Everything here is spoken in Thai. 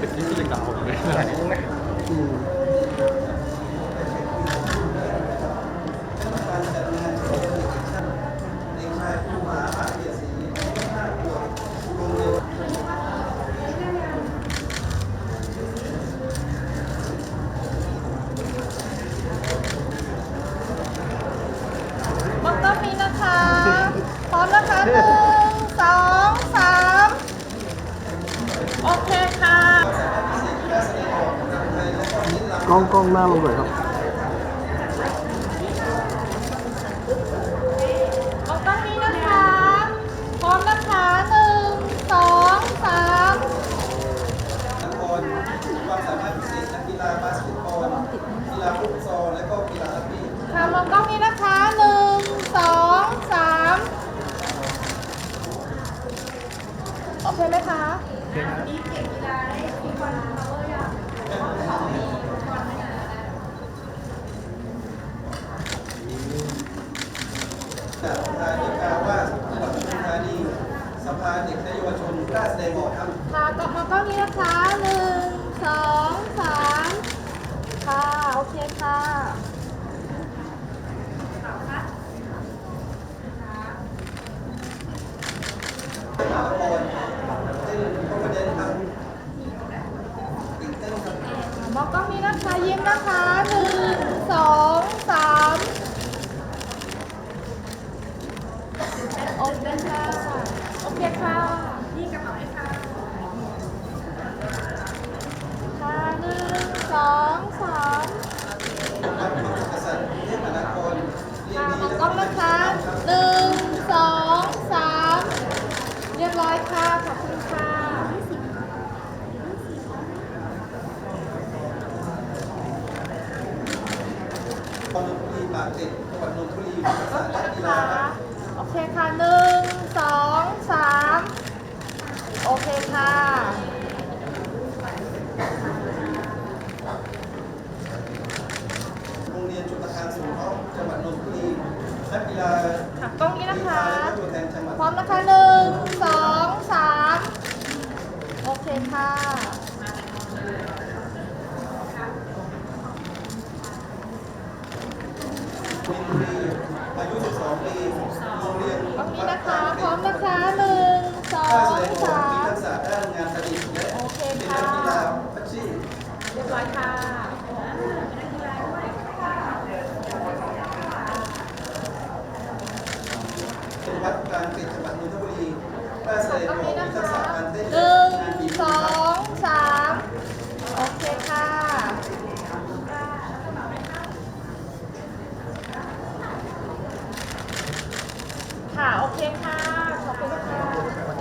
ขนาดนี้นะอืมมันก็มีนะคะ พร้อมนะคะหนึ่งสองสามโอเคค่ะ ล้องกล้องหน้าลงหน่อยครับมันก็มีนะคะ พร้อมนะคะหนึ่งสองสามความสามารถพิเศษนักกีฬาบาสเกตบอลกีฬาฟุตซอลและก็กีฬารักบี้ค่ะมันก็มีนะคะหนึ่งสองสามโอเคไหมคะ จากทานิกาว่าจังหวัดปทุมธานีสภาเด็กและเยาวชนกล้าแสดงออกครับค่ะกลับมาก็มีนะคะหนึ่งสองสามค่ะ โอเคค่ะมหาพรเต้นคอมเมดี้ครับตื่นเต้นครับ มองกล้องนี้นะคะยิ้มนะคะหนึ่งสองสามโอเคค่ะโอเคค่ะนี่กระเป๋าให้ค่ะค่ะหนึ่งสองสามวัดมหากษัตริย์กรุงเทพมหานครเรียนค่ะดีมองกล้องนะคะหนึ่งสองสามเรียบร้อยค่ะขอบคุณค่ะคอนนทบุรีปากเกร็ดจังหวัดนนทบุรีวิทยาศาสตร์และกีฬาค่ะครับ โอเคค่ะหนึ่งสองสามโอเคค่ะ โรงเรียนชุมประทานสงเคราจังหวัดนนทบุรีนักกีฬาค่ะตรงนี้นะคะ และตัวแทนจังหวัดพร้อมนะคะหนึ่งสองสามโอเคค่ะมินบุรี อายุ 12 ปีโรงเรียนตรงนี้นะคะ พร้อมนะคะหนึ่งสอกล้างแสดงออกสามีมทักษะด้านงานประดิษฐ์และโอเคเป็นค่ะนักกีฬาอาชีพเรียบร้อยค่ะเป็นวัดกลางเกร็ดจังหวัดนนทบุรีกล้าแสดงออกมีทักษะการ